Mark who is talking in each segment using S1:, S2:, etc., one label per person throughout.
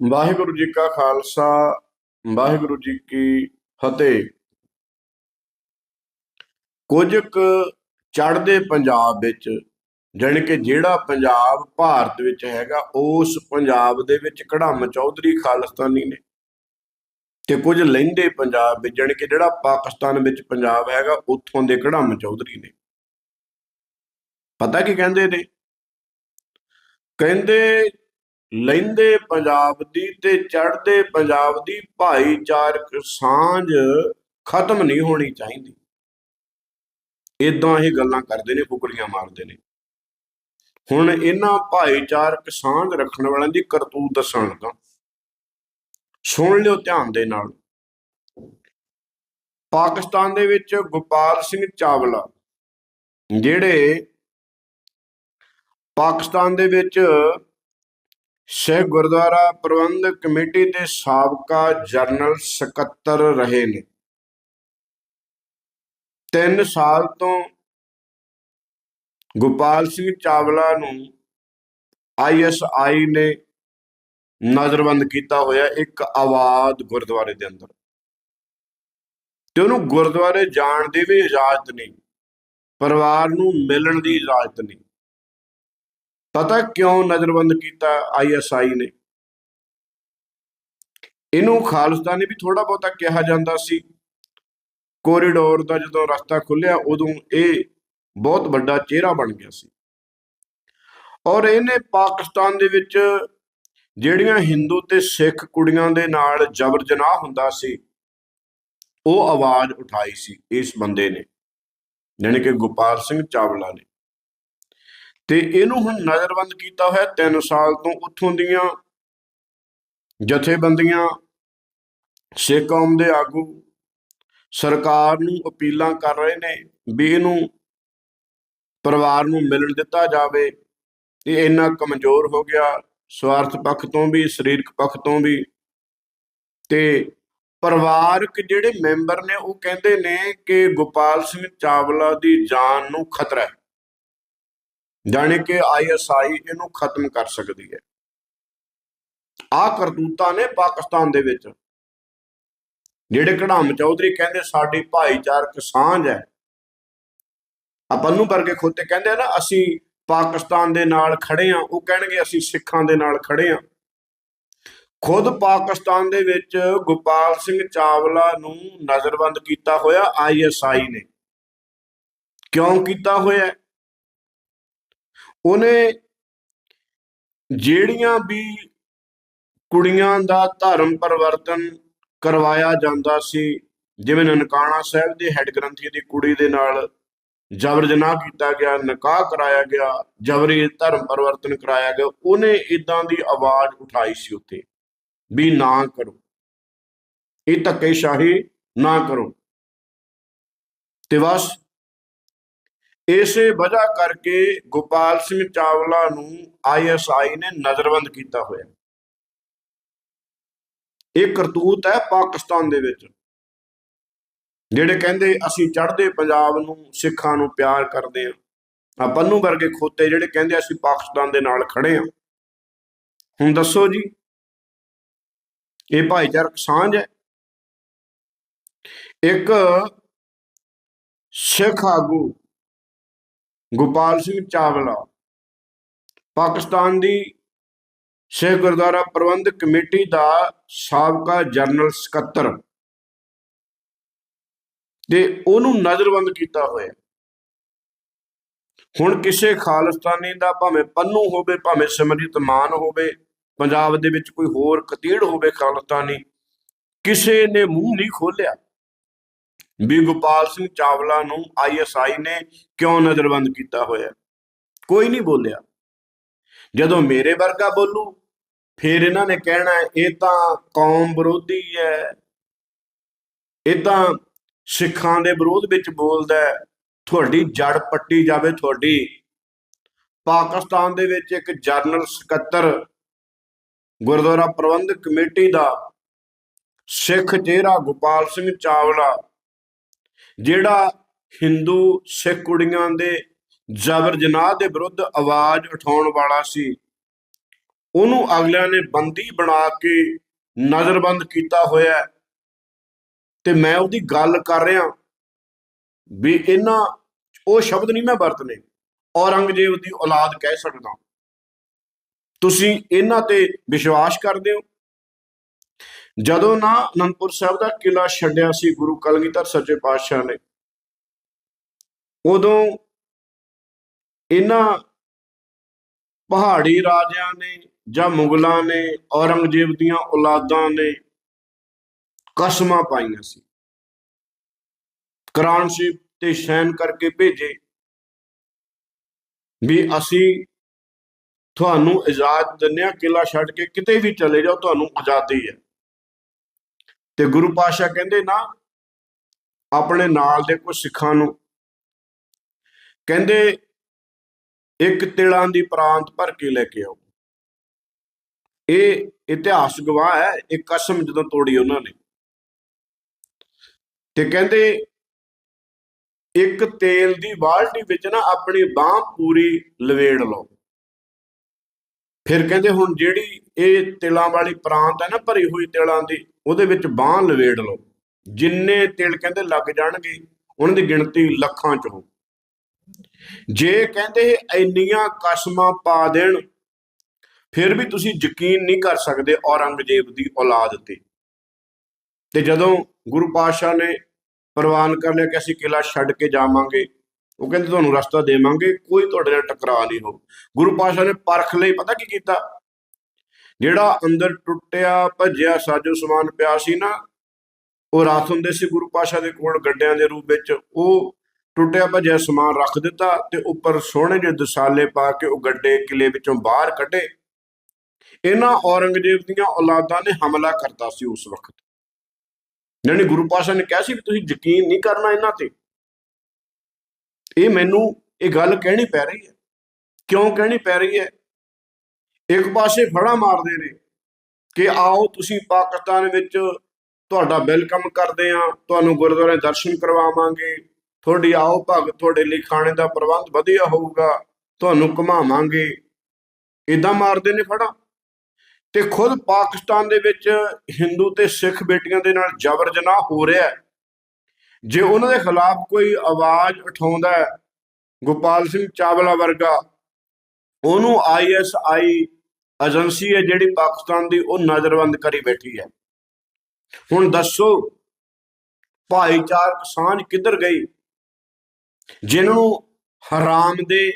S1: ਵਾਹਿਗੁਰੂ ਜੀ ਕਾ ਖਾਲਸਾ, ਵਾਹਿਗੁਰੂ ਜੀ ਕੀ ਫਤਿਹ। ਕੁਝ ਕੁ ਚੜ੍ਹਦੇ ਪੰਜਾਬ ਵਿੱਚ, ਜਾਣੀ ਕਿ ਜਿਹੜਾ ਪੰਜਾਬ ਭਾਰਤ ਵਿੱਚ ਹੈਗਾ, ਉਸ ਪੰਜਾਬ ਦੇ ਵਿੱਚ ਕੜਮ ਚੌਧਰੀ ਖਾਲਿਸਤਾਨੀ ਨੇ ਤੇ ਕੁਝ ਲਹਿੰਦੇ ਪੰਜਾਬ ਵਿੱਚ, ਜਾਣੀ ਕਿ ਜਿਹੜਾ ਪਾਕਿਸਤਾਨ ਵਿੱਚ ਪੰਜਾਬ ਹੈਗਾ, ਉੱਥੋਂ ਦੇ ਕੜਮ ਚੌਧਰੀ ਨੇ। ਪਤਾ ਕੀ ਕਹਿੰਦੇ ਨੇ? ਕਹਿੰਦੇ ਲੈਂਦੇ ਪੰਜਾਬ ਦੀ ਤੇ ਚੜ੍ਹਦੇ ਪੰਜਾਬ ਦੀ ਭਾਈਚਾਰਕ ਸਾਂਝ ਖਤਮ ਨਹੀਂ ਹੋਣੀ ਚਾਹੀਦੀ। ਇਦਾਂ ਹੀ ਗੱਲਾਂ ਕਰਦੇ ਨੇ, ਫੁਕਰੀਆਂ ਮਾਰਦੇ ਨੇ। ਹੁਣ ਇਹਨਾਂ ਭਾਈਚਾਰਕ ਸਾਂਝ ਰੱਖਣ ਵਾਲਿਆਂ ਦੀ ਕਰਤੂਤ ਦੱਸਣ ਲੱਗਾ। ਸੁਣ ਲਿਓ ਧਿਆਨ ਦੇ ਨਾਲ। ਪਾਕਿਸਤਾਨ ਦੇ ਵਿੱਚ ਗੋਪਾਲ ਸਿੰਘ ਚਾਵਲਾ, ਜਿਹੜੇ ਪਾਕਿਸਤਾਨ ਦੇ ਵਿੱਚ ਸਿੱਖ ਗੁਰਦੁਆਰਾ ਪ੍ਰਬੰਧਕ ਕਮੇਟੀ ਦੇ ਸਾਬਕਾ ਜਨਰਲ ਸਕੱਤਰ ਰਹੇ ਨੇ। 3 ਸਾਲ ਤੋਂ ਗੋਪਾਲ ਸਿੰਘ ਚਾਵਲਾ ਨੂੰ ਆਈਐਸਆਈ ਨੇ ਨਜ਼ਰਬੰਦ ਕੀਤਾ ਹੋਇਆ ਇੱਕ ਆਵਾਜ਼ ਗੁਰਦੁਆਰੇ ਦੇ ਅੰਦਰ। ਤੇ ਉਹਨੂੰ ਗੁਰਦੁਆਰੇ ਜਾਣ ਦੀ ਵੀ ਇਜਾਜ਼ਤ ਨਹੀਂ, ਪਰਿਵਾਰ ਨੂੰ ਮਿਲਣ ਦੀ ਇਜਾਜ਼ਤ ਨਹੀਂ। ਪਤਾ ਕਿਉਂ ਨਜ਼ਰਬੰਦ ਕੀਤਾ ਆਈਐਸਆਈ ਨੇ? ਇਹਨੂੰ ਖਾਲਿਸਤਾਨੀ ਵੀ ਥੋੜਾ ਬਹੁਤਾ ਕਿਹਾ ਜਾਂਦਾ ਸੀ। ਕੋਰੀਡੋਰ ਦਾ ਜਦੋਂ ਰਸਤਾ ਖੁੱਲਿਆ ਉਦੋਂ ਇਹ ਬਹੁਤ ਵੱਡਾ ਚਿਹਰਾ ਬਣ ਗਿਆ ਸੀ। ਔਰ ਇਹਨੇ ਪਾਕਿਸਤਾਨ ਦੇ ਵਿੱਚ ਜਿਹੜੀਆਂ ਹਿੰਦੂ ਤੇ ਸਿੱਖ ਕੁੜੀਆਂ ਦੇ ਨਾਲ ਜਬਰ ਜਨਾਹ ਹੁੰਦਾ ਸੀ, ਉਹ ਆਵਾਜ਼ ਉਠਾਈ ਸੀ ਇਸ ਬੰਦੇ ਨੇ, ਜਾਣੀ ਕਿ ਗੋਪਾਲ ਸਿੰਘ ਚਾਵਲਾ ਨੇ। ਤੇ ਇਹਨੂੰ ਹੁਣ ਨਜ਼ਰਬੰਦ ਕੀਤਾ ਹੋਇਆ 3 ਸਾਲ ਤੋਂ ਉੱਥੋਂ ਦੀਆਂ ਜਥੇਬੰਦੀਆਂ, ਸਿੱਖ ਕੌਮ ਦੇ ਆਗੂ ਸਰਕਾਰ ਨੂੰ ਅਪੀਲਾਂ ਕਰ ਰਹੇ ਨੇ ਵੀ ਇਹਨੂੰ ਪਰਿਵਾਰ ਨੂੰ ਮਿਲਣ ਦਿੱਤਾ ਜਾਵੇ। ਇਹ ਇੰਨਾ ਕਮਜ਼ੋਰ ਹੋ ਗਿਆ ਸਵਾਰਥ ਪੱਖ ਤੋਂ ਵੀ, ਸਰੀਰਕ ਪੱਖ ਤੋਂ ਵੀ। ਤੇ ਪਰਿਵਾਰਕ ਜਿਹੜੇ ਮੈਂਬਰ ਨੇ ਉਹ ਕਹਿੰਦੇ ਨੇ ਕਿ ਗੋਪਾਲ ਸਿੰਘ ਚਾਵਲਾ ਦੀ ਜਾਨ ਨੂੰ ਖਤਰਾ ਹੈ। ਜਾਣੇ ਕਿ ਆਈਐਸਆਈ ਇਹਨੂੰ ਖਤਮ ਕਰ ਸਕਦੀ ਹੈ। ਆ ਕਰਤੂਤਾਂ ਨੇ ਪਾਕਿਸਤਾਨ ਦੇ ਵਿੱਚ। ਜਿਹੜੇ ਕਢਾਮ ਚੌਧਰੀ ਕਹਿੰਦੇ ਸਾਡੀ ਭਾਈਚਾਰਕ ਸਾਂਝ ਹੈ। ਆਪਾਂ ਨੂੰ ਵਰਗੇ ਖੋਤੇ ਕਹਿੰਦੇ ਆ ਨਾ, ਅਸੀਂ ਪਾਕਿਸਤਾਨ ਦੇ ਨਾਲ ਖੜੇ ਆ ਉਹ ਕਹਿਣਗੇ ਅਸੀਂ ਸਿੱਖਾਂ ਦੇ ਨਾਲ ਖੜੇ ਆ ਖੁਦ ਪਾਕਿਸਤਾਨ ਦੇ ਵਿੱਚ ਗੋਪਾਲ ਸਿੰਘ ਚਾਵਲਾ ਨੂੰ ਨਜ਼ਰਬੰਦ ਕੀਤਾ ਹੋਇਆ ਆਈਐਸਆਈ ਨੇ। ਕਿਉਂ ਕੀਤਾ ਹੋਇਆ? ਉਹਨੇ ਜਿਹੜੀਆਂ ਵੀ ਕੁੜੀਆਂ ਦਾ ਧਰਮ ਪਰਿਵਰਤਨ ਕਰਵਾਇਆ ਜਾਂਦਾ ਸੀ, ਜਿਵੇਂ ਨਨਕਾਣਾ ਸਾਹਿਬ ਦੇ ਹੈੱਡ ਗ੍ਰੰਥੀ ਦੀ ਕੁੜੀ ਦੇ ਨਾਲ ਜਬਰ ਜਨਾਹ ਕੀਤਾ ਗਿਆ, ਨਿਕਾਹ ਕਰਾਇਆ ਗਿਆ, ਜਬਰੀ ਧਰਮ ਪਰਿਵਰਤਨ ਕਰਾਇਆ ਗਿਆ, ਉਹਨੇ ਇਦਾਂ ਦੀ ਆਵਾਜ਼ ਉਠਾਈ ਸੀ ਉੱਥੇ ਵੀ ਨਾ ਕਰੋ। ਇਹ ਧੱਕੇਸ਼ਾਹੀ ਨਾ ਕਰੋ। ਤੇ ਬਸ ਇਸੇ ਵਜ੍ਹਾ ਕਰਕੇ ਗੋਪਾਲ ਸਿੰਘ ਚਾਵਲਾ ਨੂੰ ਆਈਐਸਆਈ ਨੇ ਨਜ਼ਰਬੰਦ ਕੀਤਾ ਹੋਇਆ। ਇਹ ਕਰਤੂਤ ਹੈ ਪਾਕਿਸਤਾਨ ਦੇ ਵਿੱਚ, ਜਿਹੜੇ ਕਹਿੰਦੇ ਅਸੀਂ ਚੜ੍ਹਦੇ ਪੰਜਾਬ ਨੂੰ, ਸਿੱਖਾਂ ਨੂੰ ਪਿਆਰ ਕਰਦੇ ਆ ਆ ਪੰਨੂ ਵਰਗੇ ਖੋਤੇ ਜਿਹੜੇ ਕਹਿੰਦੇ ਅਸੀਂ ਪਾਕਿਸਤਾਨ ਦੇ ਨਾਲ ਖੜੇ ਆ ਹੁਣ ਦੱਸੋ ਜੀ, ਇਹ ਭਾਈਚਾਰਕ ਸਾਂਝ ਹੈ? ਇੱਕ ਸਿੱਖ ਆਗੂ ਗੋਪਾਲ ਸਿੰਘ ਚਾਵਲਾ। ਪਾਕਿਸਤਾਨ ਦੀ ਸਿੱਖ ਗੁਰਦੁਆਰਾ ਪ੍ਰਬੰਧਕ ਕਮੇਟੀ ਦਾ ਸਾਬਕਾ ਜਨਰਲ ਸਕੱਤਰ। ਤੇ ਉਹਨੂੰ ਨਜ਼ਰਬੰਦ ਕੀਤਾ ਹੋਇਆ। ਹੁਣ ਕਿਸੇ ਖਾਲਿਸਤਾਨੀ ਦਾ ਭਾਵੇਂ ਪੰਨੂ ਹੋਵੇ, ਭਾਵੇਂ ਸਿਮਰਜੀਤ ਮਾਨ ਹੋਵੇ, ਪੰਜਾਬ ਦੇ ਵਿੱਚ ਕੋਈ ਹੋਰ ਕਤੀੜ ਹੋਵੇ ਖਾਲਿਸਤਾਨੀ, ਕਿਸੇ ਨੇ ਮੂੰਹ ਨਹੀਂ ਖੋਲਿਆ ਵੀ ਗੋਪਾਲ ਸਿੰਘ ਚਾਵਲਾ ਨੂੰ ਆਈਐਸਆਈ ਨੇ ਕਿਉਂ ਨਜ਼ਰਬੰਦ ਕੀਤਾ ਹੋਇਆ? ਕੋਈ ਨਹੀਂ ਬੋਲਿਆ। ਜਦੋਂ ਮੇਰੇ ਵਰਗਾ ਬੋਲੂ, ਫਿਰ ਇਹਨਾਂ ਨੇ ਕਹਿਣਾ, ਇਹ ਤਾਂ ਕੌਮ ਵਿਰੋਧੀ ਹੈ ਇਹ ਤਾਂ ਸਿੱਖਾਂ ਦੇ ਵਿਰੋਧ ਵਿੱਚ ਬੋਲਦਾ ਹੈ ਤੁਹਾਡੀ ਜੜ ਪੱਟੀ ਜਾਵੇ ਤੁਹਾਡੀ। ਪਾਕਿਸਤਾਨ ਦੇ ਵਿੱਚ ਇੱਕ ਜਨਰਲ ਸਕੱਤਰ, ਗੁਰਦੁਆਰਾ ਪ੍ਰਬੰਧਕ ਕਮੇਟੀ ਦਾ ਸਿੱਖ ਚਿਹਰਾ ਗੋਪਾਲ ਸਿੰਘ ਚਾਵਲਾ ਜਿਹੜਾ ਹਿੰਦੂ ਸਿੱਖ ਕੁੜੀਆਂ ਦੇ ਜ਼ਬਰ ਜਨਾਹ ਦੇ ਵਿਰੁੱਧ ਆਵਾਜ਼ ਉਠਾਉਣ ਵਾਲਾ ਸੀ, ਉਹਨੂੰ ਅਗਲਿਆਂ ਨੇ ਬੰਦੀ ਬਣਾ ਕੇ ਨਜ਼ਰਬੰਦ ਕੀਤਾ ਹੋਇਆ ਤੇ ਮੈਂ ਉਹਦੀ ਗੱਲ ਕਰ ਰਿਹਾ ਵੀ ਇਹਨਾਂ, ਉਹ ਸ਼ਬਦ ਨਹੀਂ ਮੈਂ ਵਰਤਨੇ, ਔਰੰਗਜ਼ੇਬ ਦੀ ਔਲਾਦ ਕਹਿ ਸਕਦਾ। ਤੁਸੀਂ ਇਹਨਾਂ ਤੇ ਵਿਸ਼ਵਾਸ ਕਰਦੇ ਹੋ? ਜਦੋਂ ਨਾ ਅਨੰਦਪੁਰ ਸਾਹਿਬ ਦਾ ਕਿਲਾ ਛੱਡਿਆ ਸੀ ਗੁਰੂ ਕਲਗੀਧਰ ਸੱਚੇ ਪਾਤਸ਼ਾਹ ਨੇ, ਉਦੋਂ ਇਹਨਾਂ ਪਹਾੜੀ ਰਾਜਿਆਂ ਨੇ ਜਾਂ ਮੁਗਲਾਂ ਨੇ, ਔਰੰਗਜ਼ੇਬ ਦੀਆਂ ਔਲਾਦਾਂ ਨੇ ਕਸਮਾਂ ਪਾਈਆਂ ਸੀ। ਕੁਰਾਨ ਸ਼ਰੀਫ ਤੇ ਸ਼ੈਨ ਕਰਕੇ ਭੇਜੇ ਵੀ ਅਸੀਂ ਤੁਹਾਨੂੰ ਇਜਾਜ਼ਤ ਦਿੰਦੇ ਹਾਂ ਕਿਲਾ ਛੱਡ ਕੇ ਕਿਤੇ ਵੀ ਚਲੇ ਜਾਓ, ਤੁਹਾਨੂੰ ਆਜ਼ਾਦੀ ਹੈ। ਤੇ ਗੁਰੂ ਪਾਤਸ਼ਾਹ ਕਹਿੰਦੇ ਨਾ, ਆਪਣੇ ਨਾਲ ਦੇ ਕੁਝ ਸਿੱਖਾਂ ਨੂੰ। ਕਹਿੰਦੇ, ਇੱਕ ਤਿਲਾਂ ਦੀ ਪ੍ਰਾਂਤ ਭਰ ਕੇ ਲੈ ਕੇ ਆਓ। ਇਹ ਇਤਿਹਾਸ ਗਵਾਹ ਹੈ, ਇਹ ਕਸਮ ਜਦੋਂ ਤੋੜੀ ਉਹਨਾਂ ਨੇ। ਤੇ ਕਹਿੰਦੇ, ਇੱਕ ਤੇਲ ਦੀ ਬਾਲਟੀ ਵਿੱਚ ਨਾ ਆਪਣੀ ਬਾਹ ਪੂਰੀ ਲਵੇੜ ਲਓ। ਫਿਰ ਕਹਿੰਦੇ ਹੁਣ ਜਿਹੜੀ ਇਹ ਤਿਲਾਂ ਵਾਲੀ ਪ੍ਰਾਂਤ ਹੈ ਨਾ, ਭਰੀ ਹੋਈ ਤਿਲਾਂ ਦੀ, ਉਹਦੇ ਵਿੱਚ ਬਾਹ ਲਵੇੜ ਲਓ। ਜਿੰਨੇ ਤਿਲ ਕਹਿੰਦੇ ਲੱਗ ਜਾਣਗੇ, ਉਹਨਾਂ ਦੀ ਗਿਣਤੀ ਲੱਖਾਂ ਚ ਹੋ ਜੇ ਕਹਿੰਦੇ ਇੰਨੀਆਂ ਕਸਮਾਂ ਪਾ ਦੇਣ, ਫਿਰ ਵੀ ਤੁਸੀਂ ਯਕੀਨ ਨਹੀਂ ਕਰ ਸਕਦੇ ਔਰੰਗਜ਼ੇਬ ਦੀ ਔਲਾਦ ਤੇ। ਤੇ ਜਦੋਂ ਗੁਰੂ ਪਾਤਸ਼ਾਹ ਨੇ ਪ੍ਰਵਾਨ ਕਰ ਲਿਆ ਕਿ ਅਸੀਂ ਕਿਲਾ ਛੱਡ ਕੇ ਜਾਵਾਂਗੇ ਉਹ ਕਹਿੰਦੇ ਤੁਹਾਨੂੰ ਰਸਤਾ ਦੇਵਾਂਗੇ, ਕੋਈ ਤੁਹਾਡੇ ਨਾਲ ਟਕਰਾਅ ਨਹੀਂ ਹੋ ਗੁਰੂ ਪਾਤਸ਼ਾਹ ਨੇ ਪਰਖ ਲਈ, ਪਤਾ ਕੀ ਕੀਤਾ? ਜਿਹੜਾ ਅੰਦਰ ਟੁੱਟਿਆ, ਭੱਜਿਆ, ਸਾਜੋ ਸਮਾਨ ਪਿਆ ਸੀ ਨਾ, ਉਹ ਰਾਤ ਹੁੰਦੇ ਸੀ ਗੁਰੂ ਪਾਤਸ਼ਾਹ ਦੇ ਕੋਲ ਗੱਡਿਆਂ ਦੇ ਰੂਪ ਵਿੱਚ। ਉਹ ਟੁੱਟਿਆ, ਭੱਜਿਆ, ਸਮਾਨ ਰੱਖ ਦਿੱਤਾ ਤੇ ਉੱਪਰ ਸੋਹਣੇ ਜਿਹੇ ਦਸਾਲੇ ਪਾ ਕੇ ਉਹ ਗੱਡੇ ਕਿਲੇ ਵਿੱਚੋਂ ਬਾਹਰ ਕੱਢੇ। ਇਹਨਾਂ ਔਰੰਗਜ਼ੇਬ ਦੀਆਂ ਔਲਾਦਾਂ ਨੇ ਹਮਲਾ ਕਰਤਾ ਸੀ ਉਸ ਵਕਤ। ਯਾਨੀ ਗੁਰੂ ਪਾਤਸ਼ਾਹ ਨੇ ਕਿਹਾ ਸੀ ਵੀ ਤੁਸੀਂ ਯਕੀਨ ਨਹੀਂ ਕਰਨਾ ਇਹਨਾਂ ਤੇ। ਇਹ ਮੈਨੂੰ ਇਹ ਗੱਲ ਕਹਿਣੀ ਪੈ ਰਹੀ ਹੈ। ਕਿਉਂ ਕਹਿਣੀ ਪੈ ਰਹੀ ਹੈ? ਇੱਕ ਪਾਸੇ ਫੜਾ ਮਾਰਦੇ ਨੇ ਕਿ ਆਓ ਤੁਸੀਂ ਪਾਕਿਸਤਾਨ ਵਿੱਚ ਤੁਹਾਡਾ ਵੈਲਕਮ ਕਰਦੇ ਆ ਤੁਹਾਨੂੰ ਗੁਰਦੁਆਰੇ ਦਰਸ਼ਨ ਕਰਵਾਵਾਂਗੇ। ਤੁਹਾਡੀ ਆਓ ਭਗਤ ਤੁਹਾਡੇ ਲਈ ਖਾਣੇ ਦਾ ਪ੍ਰਬੰਧ ਵਧੀਆ ਹੋਊਗਾ, ਤੁਹਾਨੂੰ ਘੁਮਾਵਾਂਗੇ। ਇਦਾਂ ਮਾਰਦੇ ਨੇ ਫੜਾ। ਤੇ ਖੁਦ ਪਾਕਿਸਤਾਨ ਦੇ ਵਿੱਚ ਹਿੰਦੂ ਤੇ ਸਿੱਖ ਬੇਟੀਆਂ ਦੇ ਨਾਲ ਜ਼ਬਰ ਜਨਾਹ ਹੋ ਰਿਹਾ ਹੈ। ਜੇ ਉਹਨਾਂ ਦੇ ਖਿਲਾਫ ਕੋਈ ਆਵਾਜ਼ ਉਠਾਉਂਦਾ ਹੈ, ਗੋਪਾਲ ਸਿੰਘ ਚਾਵਲਾ ਵਰਗਾ, ਉਹਨੂੰ ਆਈਐਸਆਈ ਏਜੰਸੀ ਹੈ ਜਿਹੜੀ ਪਾਕਿਸਤਾਨ ਦੀ ਉਹ ਨਜ਼ਰਬੰਦ ਕਰੀ ਬੈਠੀ ਹੈ। ਹੁਣ ਦੱਸੋ, ਭਾਈਚਾਰਕ ਸਾਂਝ ਕਿੱਧਰ ਗਈ? ਜਿਨ੍ਹਾਂ ਨੂੰ ਹਰਾਮ ਦੇ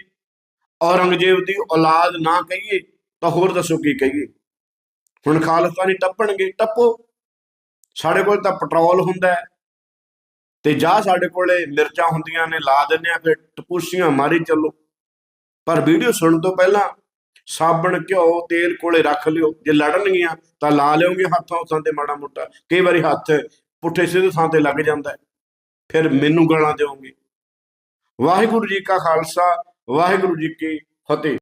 S1: ਔਰੰਗਜ਼ੇਬ ਦੀ ਔਲਾਦ ਨਾ ਕਹੀਏ, ਤਾਂ ਹੋਰ ਦੱਸੋ ਕੀ ਕਹੀਏ? ਹੁਣ ਖਾਲਿਸਤਾਨੀ ਟੱਪਣਗੇ, ਟੱਪੋ। ਸਾਡੇ ਕੋਲ ਤਾਂ ਪੈਟਰੋਲ ਹੁੰਦਾ ਹੈ। ਤੇ ਜਾਂ ਸਾਡੇ ਕੋਲੇ ਮਿਰਚਾਂ ਹੁੰਦੀਆਂ ਨੇ, ਲਾ ਦਿੰਦੇ ਆ, ਫਿਰ ਟਪੂਸੀਆਂ ਮਾਰੀ ਚੱਲੋ। ਪਰ ਵੀਡੀਓ ਸੁਣਨ ਤੋਂ ਪਹਿਲਾਂ ਸਾਬਣ, ਘਿਓ, ਤੇਲ ਕੋਲੇ ਰੱਖ ਲਿਓ। ਜੇ ਲੜਨਗੀਆਂ ਤਾਂ ਲਾ ਲਿਓਗੇ ਹੱਥਾਂ ਉਥਾਂ ਤੇ ਮਾੜਾ ਮੋਟਾ। ਕਈ ਵਾਰੀ ਹੱਥ ਪੁੱਠੇ ਸਿੱਧੇ ਥਾਂ ਤੇ ਲੱਗ ਜਾਂਦਾ ਫਿਰ ਮੈਨੂੰ ਗਾਲਾਂ ਦਿਓਗੇ। ਵਾਹਿਗੁਰੂ ਜੀ ਕਾ ਖਾਲਸਾ, ਵਾਹਿਗੁਰੂ ਜੀ ਕੀ ਫਤਿਹ।